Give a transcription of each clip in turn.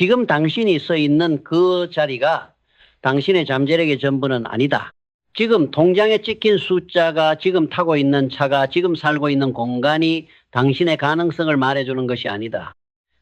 지금 당신이 서 있는 그 자리가 당신의 잠재력의 전부는 아니다. 지금 통장에 찍힌 숫자가 지금 타고 있는 차가 지금 살고 있는 공간이 당신의 가능성을 말해주는 것이 아니다.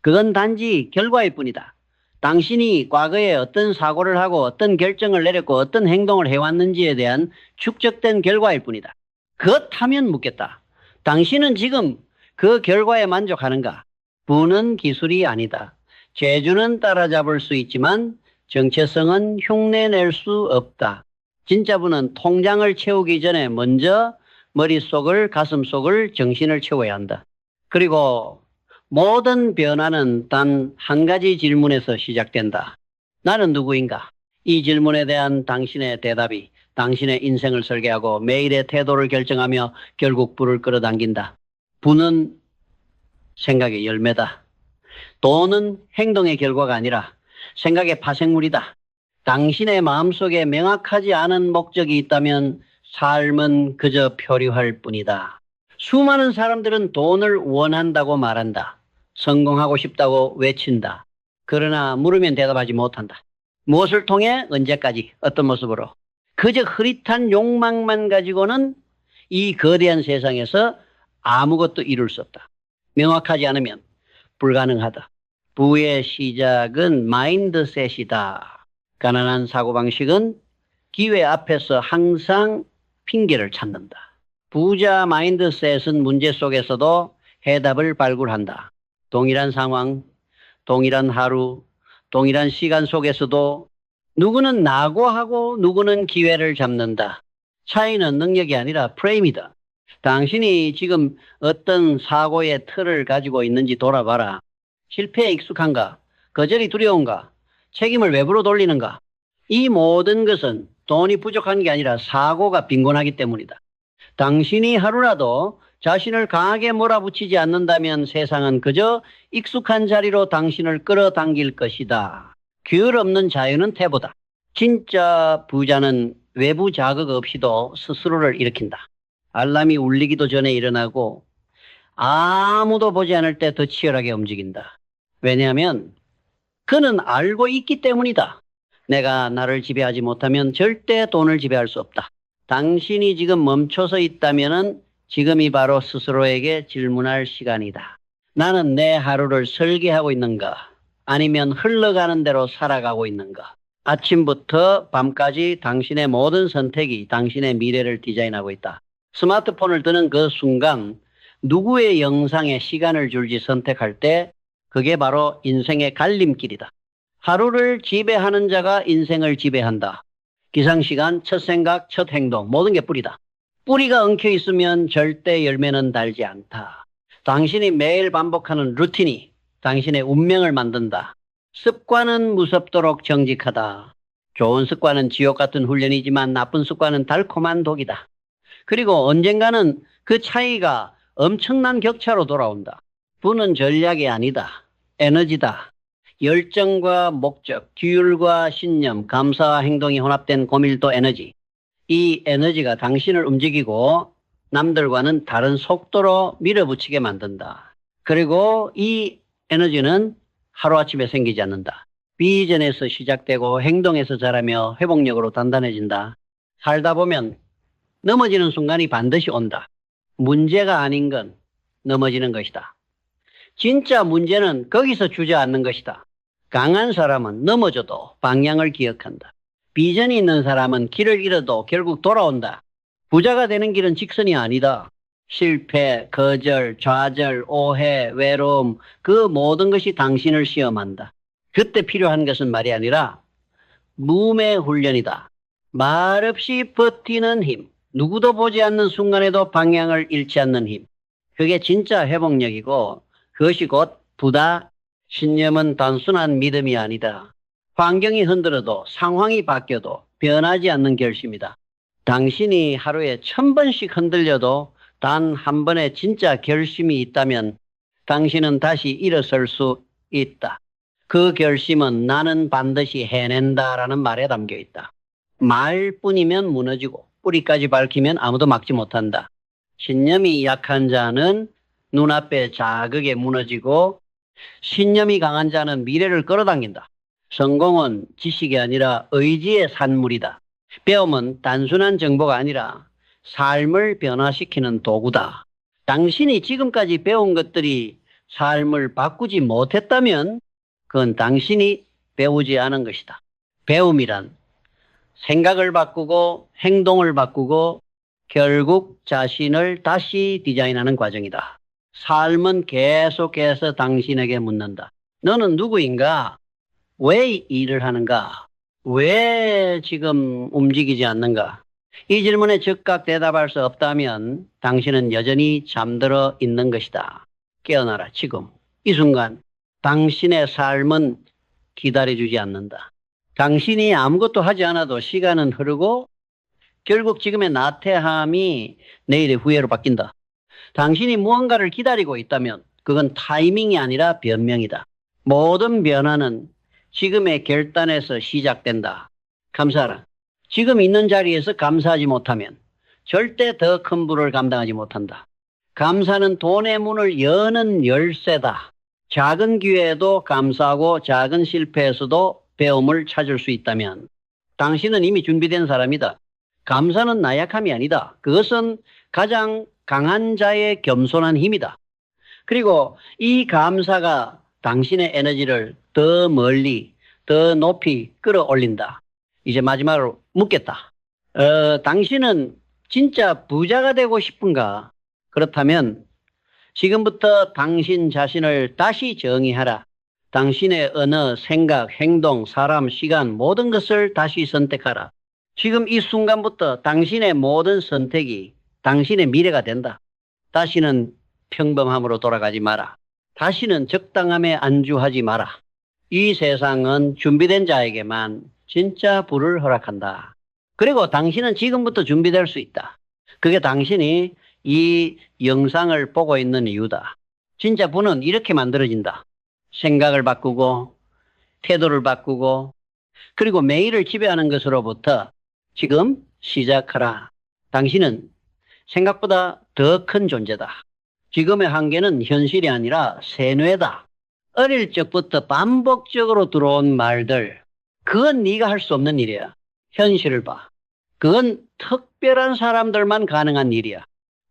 그건 단지 결과일 뿐이다. 당신이 과거에 어떤 사고를 하고 어떤 결정을 내렸고 어떤 행동을 해왔는지에 대한 축적된 결과일 뿐이다. 그렇다면 묻겠다. 당신은 지금 그 결과에 만족하는가? 부는 기술이 아니다. 재주는 따라잡을 수 있지만 정체성은 흉내낼 수 없다. 진짜 부는 통장을 채우기 전에 먼저 머릿속을, 가슴속을, 정신을 채워야 한다. 그리고 모든 변화는 단 한 가지 질문에서 시작된다. 나는 누구인가? 이 질문에 대한 당신의 대답이 당신의 인생을 설계하고 매일의 태도를 결정하며 결국 부를 끌어당긴다. 부는 생각의 열매다. 돈은 행동의 결과가 아니라 생각의 파생물이다. 당신의 마음속에 명확하지 않은 목적이 있다면 삶은 그저 표류할 뿐이다. 수많은 사람들은 돈을 원한다고 말한다. 성공하고 싶다고 외친다. 그러나 물으면 대답하지 못한다. 무엇을 통해 언제까지 어떤 모습으로 그저 흐릿한 욕망만 가지고는 이 거대한 세상에서 아무것도 이룰 수 없다. 명확하지 않으면 불가능하다. 부의 시작은 마인드셋이다. 가난한 사고방식은 기회 앞에서 항상 핑계를 찾는다. 부자 마인드셋은 문제 속에서도 해답을 발굴한다. 동일한 상황, 동일한 하루, 동일한 시간 속에서도 누구는 낙오하고 누구는 기회를 잡는다. 차이는 능력이 아니라 프레임이다. 당신이 지금 어떤 사고의 틀을 가지고 있는지 돌아봐라. 실패에 익숙한가? 거절이 두려운가? 책임을 외부로 돌리는가? 이 모든 것은 돈이 부족한 게 아니라 사고가 빈곤하기 때문이다. 당신이 하루라도 자신을 강하게 몰아붙이지 않는다면 세상은 그저 익숙한 자리로 당신을 끌어당길 것이다. 규율 없는 자유는 태보다. 진짜 부자는 외부 자극 없이도 스스로를 일으킨다. 알람이 울리기도 전에 일어나고 아무도 보지 않을 때 더 치열하게 움직인다. 왜냐하면 그는 알고 있기 때문이다. 내가 나를 지배하지 못하면 절대 돈을 지배할 수 없다. 당신이 지금 멈춰서 있다면은 지금이 바로 스스로에게 질문할 시간이다. 나는 내 하루를 설계하고 있는가? 아니면 흘러가는 대로 살아가고 있는가? 아침부터 밤까지 당신의 모든 선택이 당신의 미래를 디자인하고 있다. 스마트폰을 드는 그 순간 누구의 영상에 시간을 줄지 선택할 때 그게 바로 인생의 갈림길이다. 하루를 지배하는 자가 인생을 지배한다. 기상시간, 첫 생각, 첫 행동, 모든 게 뿌리다. 뿌리가 엉켜 있으면 절대 열매는 달지 않다. 당신이 매일 반복하는 루틴이 당신의 운명을 만든다. 습관은 무섭도록 정직하다. 좋은 습관은 지옥 같은 훈련이지만 나쁜 습관은 달콤한 독이다. 그리고 언젠가는 그 차이가 엄청난 격차로 돌아온다. 부는 전략이 아니다. 에너지다. 열정과 목적, 규율과 신념, 감사와 행동이 혼합된 고밀도 에너지. 이 에너지가 당신을 움직이고 남들과는 다른 속도로 밀어붙이게 만든다. 그리고 이 에너지는 하루아침에 생기지 않는다. 비전에서 시작되고 행동에서 자라며 회복력으로 단단해진다. 살다 보면 넘어지는 순간이 반드시 온다. 문제가 아닌 건 넘어지는 것이다. 진짜 문제는 거기서 주저앉는 것이다. 강한 사람은 넘어져도 방향을 기억한다. 비전이 있는 사람은 길을 잃어도 결국 돌아온다. 부자가 되는 길은 직선이 아니다. 실패, 거절, 좌절, 오해, 외로움, 그 모든 것이 당신을 시험한다. 그때 필요한 것은 말이 아니라 무의 훈련이다. 말없이 버티는 힘, 누구도 보지 않는 순간에도 방향을 잃지 않는 힘. 그게 진짜 회복력이고 그것이 곧 부다. 신념은 단순한 믿음이 아니다. 환경이 흔들어도 상황이 바뀌어도 변하지 않는 결심이다. 당신이 하루에 천 번씩 흔들려도 단 한 번의 진짜 결심이 있다면 당신은 다시 일어설 수 있다. 그 결심은 나는 반드시 해낸다라는 말에 담겨 있다. 말뿐이면 무너지고 뿌리까지 밝히면 아무도 막지 못한다. 신념이 약한 자는 눈앞에 자극에 무너지고 신념이 강한 자는 미래를 끌어당긴다. 성공은 지식이 아니라 의지의 산물이다. 배움은 단순한 정보가 아니라 삶을 변화시키는 도구다. 당신이 지금까지 배운 것들이 삶을 바꾸지 못했다면 그건 당신이 배우지 않은 것이다. 배움이란 생각을 바꾸고 행동을 바꾸고 결국 자신을 다시 디자인하는 과정이다. 삶은 계속해서 당신에게 묻는다. 너는 누구인가? 왜이 일을 하는가? 왜 지금 움직이지 않는가? 이 질문에 즉각 대답할 수 없다면 당신은 여전히 잠들어 있는 것이다. 깨어나라, 지금. 이 순간, 당신의 삶은 기다려주지 않는다. 당신이 아무것도 하지 않아도 시간은 흐르고 결국 지금의 나태함이 내일의 후회로 바뀐다. 당신이 무언가를 기다리고 있다면 그건 타이밍이 아니라 변명이다. 모든 변화는 지금의 결단에서 시작된다. 감사하라. 지금 있는 자리에서 감사하지 못하면 절대 더 큰 부를 감당하지 못한다. 감사는 돈의 문을 여는 열쇠다. 작은 기회에도 감사하고 작은 실패에서도 배움을 찾을 수 있다면 당신은 이미 준비된 사람이다. 감사는 나약함이 아니다. 그것은 가장 강한 자의 겸손한 힘이다. 그리고 이 감사가 당신의 에너지를 더 멀리, 더 높이 끌어올린다. 이제 마지막으로 묻겠다. 어, 당신은 진짜 부자가 되고 싶은가? 그렇다면 지금부터 당신 자신을 다시 정의하라. 당신의 언어, 생각, 행동, 사람, 시간, 모든 것을 다시 선택하라. 지금 이 순간부터 당신의 모든 선택이 당신의 미래가 된다. 다시는 평범함으로 돌아가지 마라. 다시는 적당함에 안주하지 마라. 이 세상은 준비된 자에게만 진짜 부를 허락한다. 그리고 당신은 지금부터 준비될 수 있다. 그게 당신이 이 영상을 보고 있는 이유다. 진짜 부는 이렇게 만들어진다. 생각을 바꾸고, 태도를 바꾸고, 그리고 매일을 지배하는 것으로부터 지금 시작하라. 당신은 생각보다 더 큰 존재다. 지금의 한계는 현실이 아니라 세뇌다. 어릴 적부터 반복적으로 들어온 말들, 그건 네가 할 수 없는 일이야. 현실을 봐. 그건 특별한 사람들만 가능한 일이야.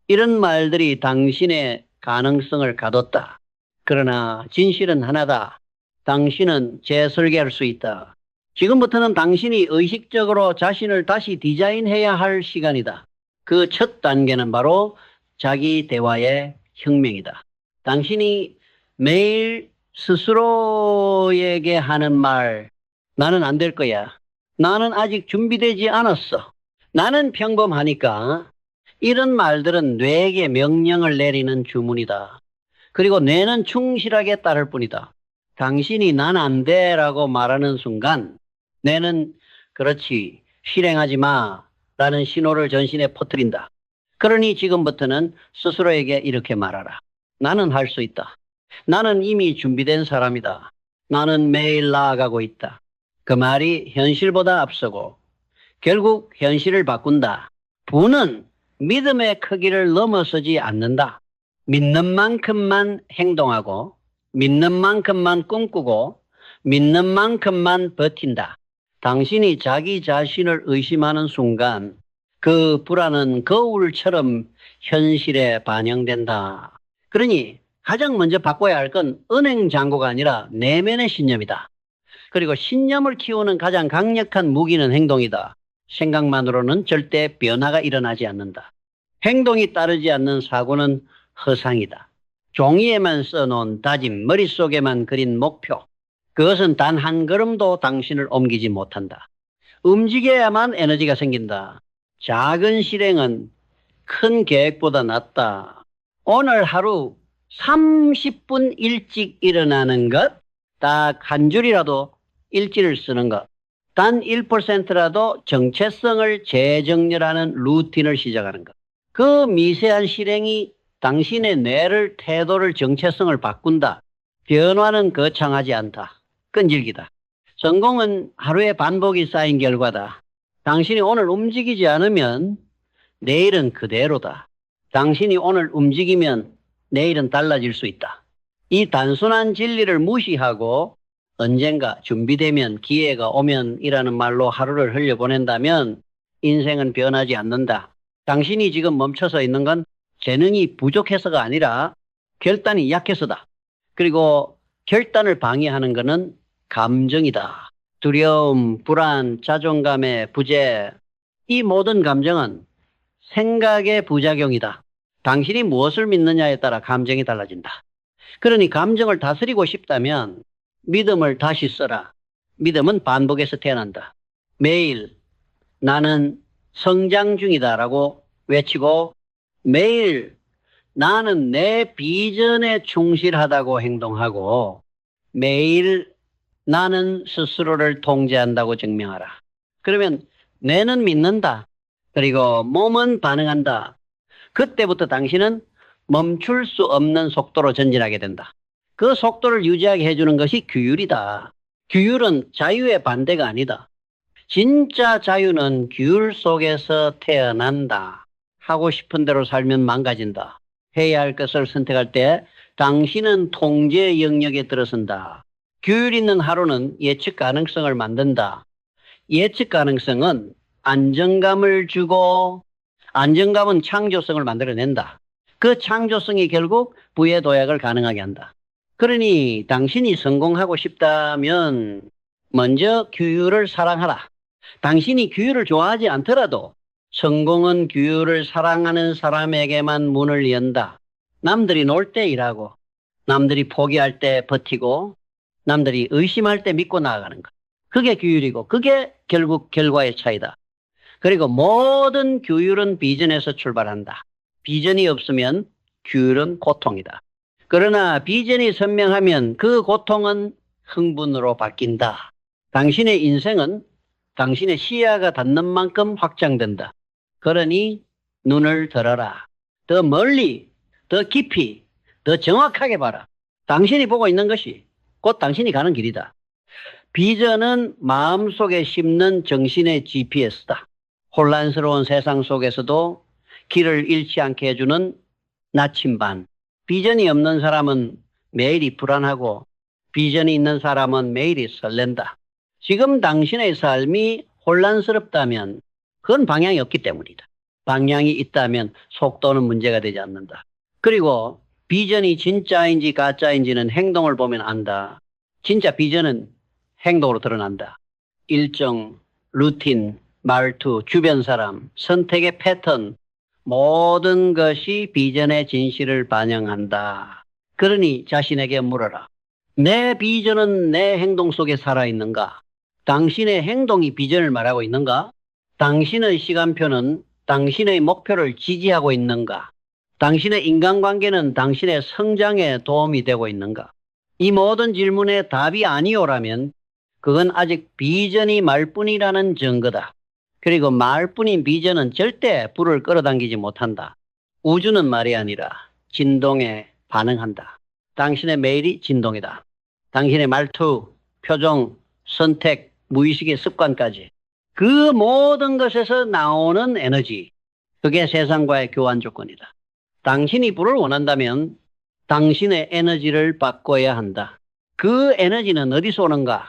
이런 말들이 당신의 가능성을 가뒀다. 그러나 진실은 하나다. 당신은 재설계할 수 있다. 지금부터는 당신이 의식적으로 자신을 다시 디자인해야 할 시간이다. 그 첫 단계는 바로 자기 대화의 혁명이다. 당신이 매일 스스로에게 하는 말, 나는 안 될 거야. 나는 아직 준비되지 않았어. 나는 평범하니까. 이런 말들은 뇌에게 명령을 내리는 주문이다. 그리고 뇌는 충실하게 따를 뿐이다. 당신이 난 안 돼 라고 말하는 순간 뇌는 그렇지 실행하지 마 라는 신호를 전신에 퍼뜨린다. 그러니 지금부터는 스스로에게 이렇게 말하라. 나는 할 수 있다. 나는 이미 준비된 사람이다. 나는 매일 나아가고 있다. 그 말이 현실보다 앞서고 결국 현실을 바꾼다. 부는 믿음의 크기를 넘어서지 않는다. 믿는 만큼만 행동하고 믿는 만큼만 꿈꾸고 믿는 만큼만 버틴다. 당신이 자기 자신을 의심하는 순간 그 불안은 거울처럼 현실에 반영된다. 그러니 가장 먼저 바꿔야 할 건 은행 잔고가 아니라 내면의 신념이다. 그리고 신념을 키우는 가장 강력한 무기는 행동이다. 생각만으로는 절대 변화가 일어나지 않는다. 행동이 따르지 않는 사고는 허상이다. 종이에만 써놓은 다짐, 머릿속에만 그린 목표. 그것은 단 한 걸음도 당신을 옮기지 못한다. 움직여야만 에너지가 생긴다. 작은 실행은 큰 계획보다 낫다. 오늘 하루 30분 일찍 일어나는 것, 딱 한 줄이라도 일지를 쓰는 것, 단 1%라도 정체성을 재정렬하는 루틴을 시작하는 것. 그 미세한 실행이 당신의 뇌를, 태도를, 정체성을 바꾼다. 변화는 거창하지 않다. 끈질기다. 성공은 하루의 반복이 쌓인 결과다. 당신이 오늘 움직이지 않으면 내일은 그대로다. 당신이 오늘 움직이면 내일은 달라질 수 있다. 이 단순한 진리를 무시하고 언젠가 준비되면 기회가 오면 이라는 말로 하루를 흘려보낸다면 인생은 변하지 않는다. 당신이 지금 멈춰서 있는 건 재능이 부족해서가 아니라 결단이 약해서다. 그리고 결단을 방해하는 것은 감정이다. 두려움, 불안, 자존감의 부재, 이 모든 감정은 생각의 부작용이다. 당신이 무엇을 믿느냐에 따라 감정이 달라진다. 그러니 감정을 다스리고 싶다면 믿음을 다시 써라. 믿음은 반복해서 태어난다. 매일 나는 성장 중이다라고 외치고 매일 나는 내 비전에 충실하다고 행동하고 매일 나는 스스로를 통제한다고 증명하라. 그러면 뇌는 믿는다. 그리고 몸은 반응한다. 그때부터 당신은 멈출 수 없는 속도로 전진하게 된다. 그 속도를 유지하게 해주는 것이 규율이다. 규율은 자유의 반대가 아니다. 진짜 자유는 규율 속에서 태어난다. 하고 싶은 대로 살면 망가진다. 해야 할 것을 선택할 때 당신은 통제 영역에 들어선다. 규율 있는 하루는 예측 가능성을 만든다. 예측 가능성은 안정감을 주고 안정감은 창조성을 만들어낸다. 그 창조성이 결국 부의 도약을 가능하게 한다. 그러니 당신이 성공하고 싶다면 먼저 규율을 사랑하라. 당신이 규율을 좋아하지 않더라도 성공은 규율을 사랑하는 사람에게만 문을 연다. 남들이 놀 때 일하고, 남들이 포기할 때 버티고, 남들이 의심할 때 믿고 나아가는 것. 그게 규율이고, 그게 결국 결과의 차이다. 그리고 모든 규율은 비전에서 출발한다. 비전이 없으면 규율은 고통이다. 그러나 비전이 선명하면 그 고통은 흥분으로 바뀐다. 당신의 인생은 당신의 시야가 닿는 만큼 확장된다. 그러니 눈을 들어라. 더 멀리, 더 깊이, 더 정확하게 봐라. 당신이 보고 있는 것이 곧 당신이 가는 길이다. 비전은 마음속에 심는 정신의 GPS다. 혼란스러운 세상 속에서도 길을 잃지 않게 해주는 나침반. 비전이 없는 사람은 매일이 불안하고 비전이 있는 사람은 매일이 설렌다. 지금 당신의 삶이 혼란스럽다면 그건 방향이 없기 때문이다. 방향이 있다면 속도는 문제가 되지 않는다. 그리고 비전이 진짜인지 가짜인지는 행동을 보면 안다. 진짜 비전은 행동으로 드러난다. 일정, 루틴, 말투, 주변 사람, 선택의 패턴, 모든 것이 비전의 진실을 반영한다. 그러니 자신에게 물어라. 내 비전은 내 행동 속에 살아있는가? 당신의 행동이 비전을 말하고 있는가? 당신의 시간표는 당신의 목표를 지지하고 있는가? 당신의 인간관계는 당신의 성장에 도움이 되고 있는가? 이 모든 질문에 답이 아니오라면 그건 아직 비전이 말뿐이라는 증거다. 그리고 말뿐인 비전은 절대 불을 끌어당기지 못한다. 우주는 말이 아니라 진동에 반응한다. 당신의 매일이 진동이다. 당신의 말투, 표정, 선택, 무의식의 습관까지 그 모든 것에서 나오는 에너지, 그게 세상과의 교환 조건이다. 당신이 불을 원한다면 당신의 에너지를 바꿔야 한다. 그 에너지는 어디서 오는가?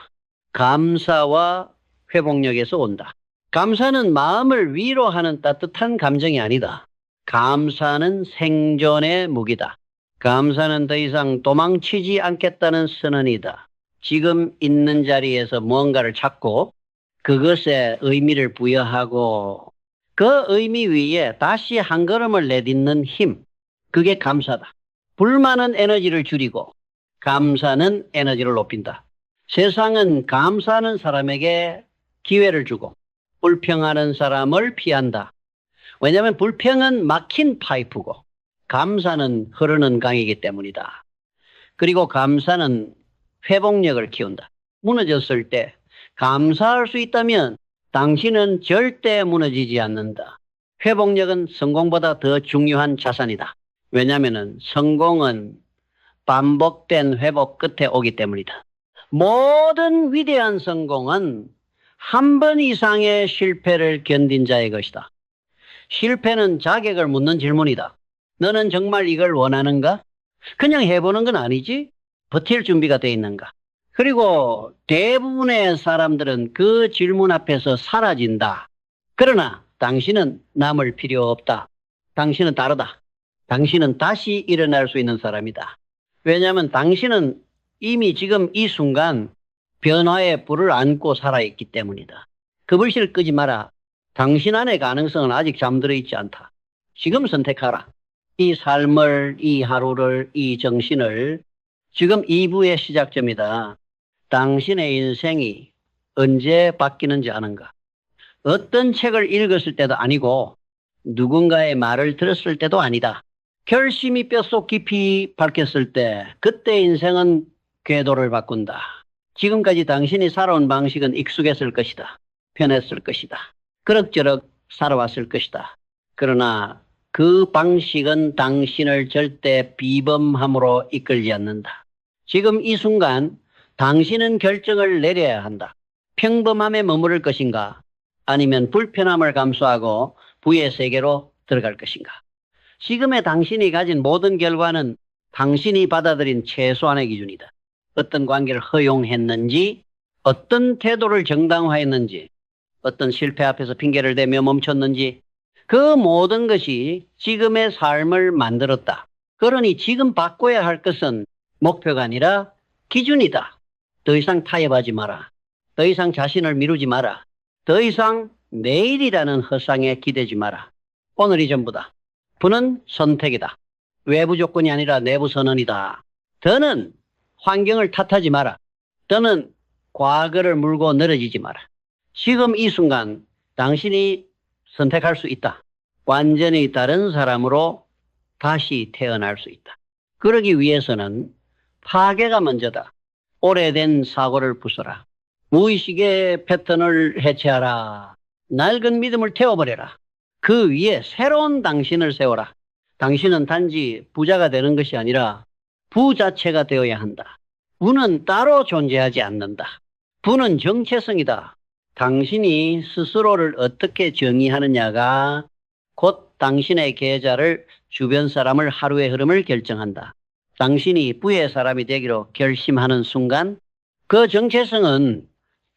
감사와 회복력에서 온다. 감사는 마음을 위로하는 따뜻한 감정이 아니다. 감사는 생존의 무기다. 감사는 더 이상 도망치지 않겠다는 선언이다. 지금 있는 자리에서 무언가를 찾고 그것에 의미를 부여하고 그 의미 위에 다시 한 걸음을 내딛는 힘. 그게 감사다. 불만은 에너지를 줄이고 감사는 에너지를 높인다. 세상은 감사하는 사람에게 기회를 주고 불평하는 사람을 피한다. 왜냐하면 불평은 막힌 파이프고 감사는 흐르는 강이기 때문이다. 그리고 감사는 회복력을 키운다. 무너졌을 때 감사할 수 있다면 당신은 절대 무너지지 않는다. 회복력은 성공보다 더 중요한 자산이다. 왜냐하면 성공은 반복된 회복 끝에 오기 때문이다. 모든 위대한 성공은 한 번 이상의 실패를 견딘 자의 것이다. 실패는 자격을 묻는 질문이다. 너는 정말 이걸 원하는가? 그냥 해보는 건 아니지. 버틸 준비가 돼 있는가. 그리고 대부분의 사람들은 그 질문 앞에서 사라진다. 그러나 당신은 남을 필요 없다. 당신은 다르다. 당신은 다시 일어날 수 있는 사람이다. 왜냐하면 당신은 이미 지금 이 순간 변화의 불을 안고 살아있기 때문이다. 그 불씨를 끄지 마라. 당신 안의 가능성은 아직 잠들어 있지 않다. 지금 선택하라. 이 삶을, 이 하루를, 이 정신을 지금 2부의 시작점이다. 당신의 인생이 언제 바뀌는지 아는가? 어떤 책을 읽었을 때도 아니고 누군가의 말을 들었을 때도 아니다. 결심이 뼛속 깊이 밝혔을 때 그때 인생은 궤도를 바꾼다. 지금까지 당신이 살아온 방식은 익숙했을 것이다. 편했을 것이다. 그럭저럭 살아왔을 것이다. 그러나 그 방식은 당신을 절대 비범함으로 이끌지 않는다. 지금 이 순간 당신은 결정을 내려야 한다. 평범함에 머무를 것인가? 아니면 불편함을 감수하고 부의 세계로 들어갈 것인가? 지금의 당신이 가진 모든 결과는 당신이 받아들인 최소한의 기준이다. 어떤 관계를 허용했는지, 어떤 태도를 정당화했는지, 어떤 실패 앞에서 핑계를 대며 멈췄는지, 그 모든 것이 지금의 삶을 만들었다. 그러니 지금 바꿔야 할 것은 목표가 아니라 기준이다. 더 이상 타협하지 마라. 더 이상 자신을 미루지 마라. 더 이상 내일이라는 허상에 기대지 마라. 오늘이 전부다. 부는 선택이다. 외부 조건이 아니라 내부 선언이다. 더는 환경을 탓하지 마라. 더는 과거를 물고 늘어지지 마라. 지금 이 순간 당신이 선택할 수 있다. 완전히 다른 사람으로 다시 태어날 수 있다. 그러기 위해서는 파괴가 먼저다. 오래된 사고를 부숴라. 무의식의 패턴을 해체하라. 낡은 믿음을 태워버려라. 그 위에 새로운 당신을 세워라. 당신은 단지 부자가 되는 것이 아니라 부 자체가 되어야 한다. 부는 따로 존재하지 않는다. 부는 정체성이다. 당신이 스스로를 어떻게 정의하느냐가 곧 당신의 계좌를 주변 사람을 하루의 흐름을 결정한다. 당신이 부의 사람이 되기로 결심하는 순간 그 정체성은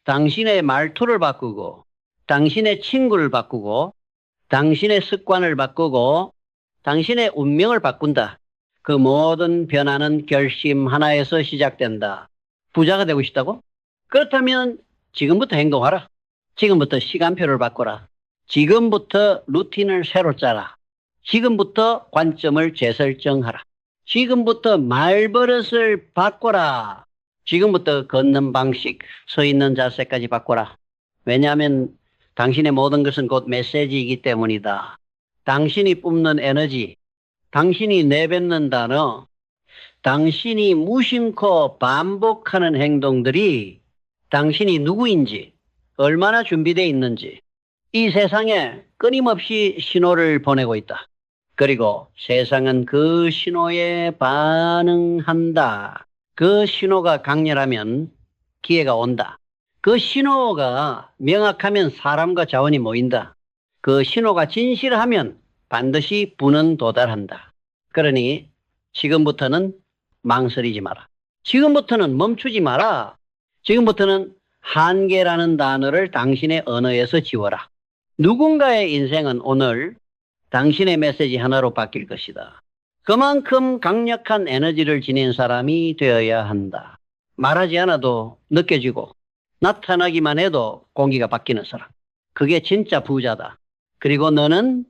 당신의 말투를 바꾸고 당신의 친구를 바꾸고 당신의 습관을 바꾸고 당신의 운명을 바꾼다. 그 모든 변화는 결심 하나에서 시작된다. 부자가 되고 싶다고? 그렇다면 지금부터 행동하라. 지금부터 시간표를 바꿔라. 지금부터 루틴을 새로 짜라. 지금부터 관점을 재설정하라. 지금부터 말버릇을 바꿔라. 지금부터 걷는 방식, 서 있는 자세까지 바꿔라. 왜냐하면 당신의 모든 것은 곧 메시지이기 때문이다. 당신이 뿜는 에너지, 당신이 내뱉는 단어, 당신이 무심코 반복하는 행동들이 당신이 누구인지, 얼마나 준비되어 있는지, 이 세상에 끊임없이 신호를 보내고 있다. 그리고 세상은 그 신호에 반응한다. 그 신호가 강렬하면 기회가 온다. 그 신호가 명확하면 사람과 자원이 모인다. 그 신호가 진실하면 반드시 부는 도달한다. 그러니 지금부터는 망설이지 마라. 지금부터는 멈추지 마라. 지금부터는 한계라는 단어를 당신의 언어에서 지워라. 누군가의 인생은 오늘 당신의 메시지 하나로 바뀔 것이다. 그만큼 강력한 에너지를 지닌 사람이 되어야 한다. 말하지 않아도 느껴지고 나타나기만 해도 공기가 바뀌는 사람. 그게 진짜 부자다. 그리고 너는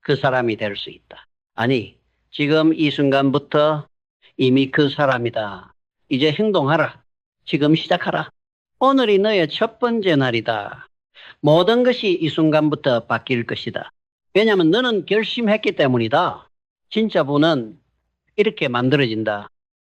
그 사람이 될 수 있다. 아니, 지금 이 순간부터 이미 그 사람이다. 이제 행동하라. 지금 시작하라. 오늘이 너의 첫 번째 날이다. 모든 것이 이 순간부터 바뀔 것이다. 왜냐하면 너는 결심했기 때문이다. 진짜 부는 이렇게 만들어진다.